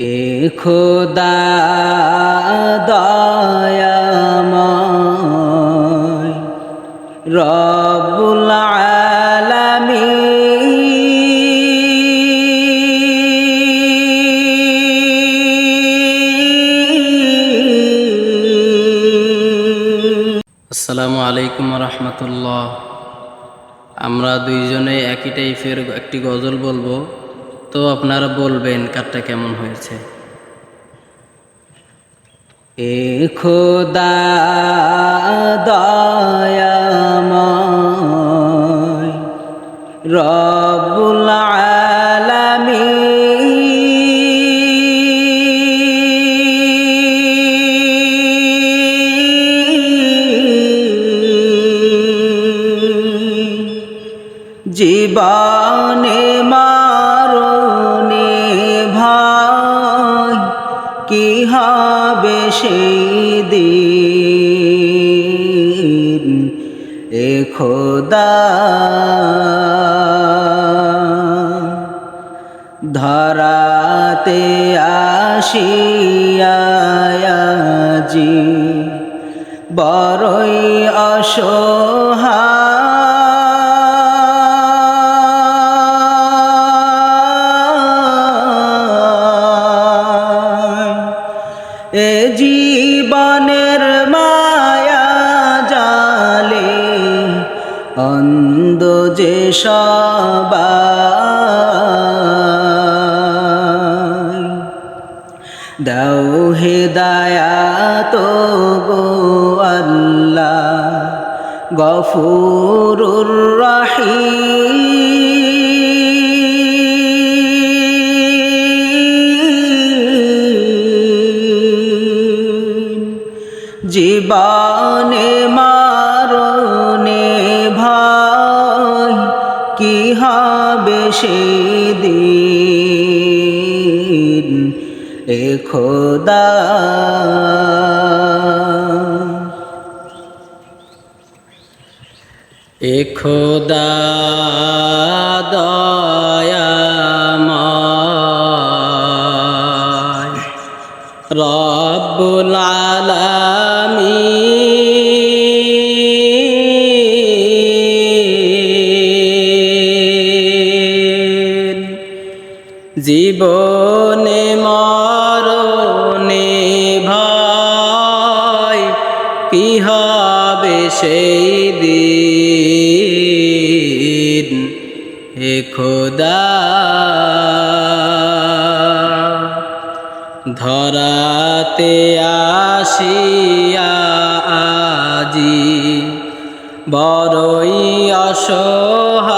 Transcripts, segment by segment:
এ খোদা রব্বুল আলামিন। আসসালামু আলাইকুম রহমতুল্লাহ। আমরা দুইজনে একই টাইপের একটি গজল বলব। তো আপনারা বলবেন কারটা কেমন হয়েছে? এ খোদা দয়াময় রব্বুল আলামিন। জীবনে মারণে কি হবে সেই দিন এ খোদা। ধরাতে আসিয়াজি বড়ই অসহায় এ জীবনের মায়া জালে অন্ধ যে সবাই দাও হেদায়াত গো আল্লাহ গফুরুর রহিম। জীবনে মারণে ভাই কি হবে সেদিন? এ খোদা। এ খোদা দয়াময়। রব্বুল আলামিন জীবনে মরণে ভয় কি হবে সেই দিন? হে খোদা ধরাতে আসিয়া আজি বড়ই অসহায়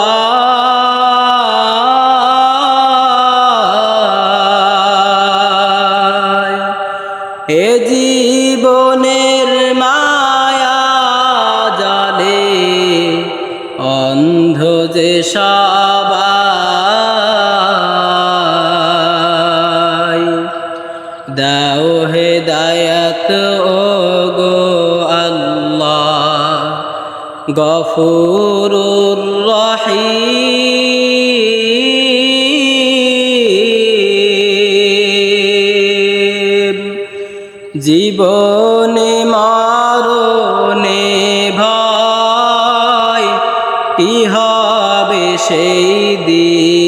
জীবনের মায়া জালে অন্ধ যে সবাই দাও হেদায়াত ও গো আল্লাহ গফুরুর রহিম। জীবনে মারণে ভাই কি হবে সেই দিন?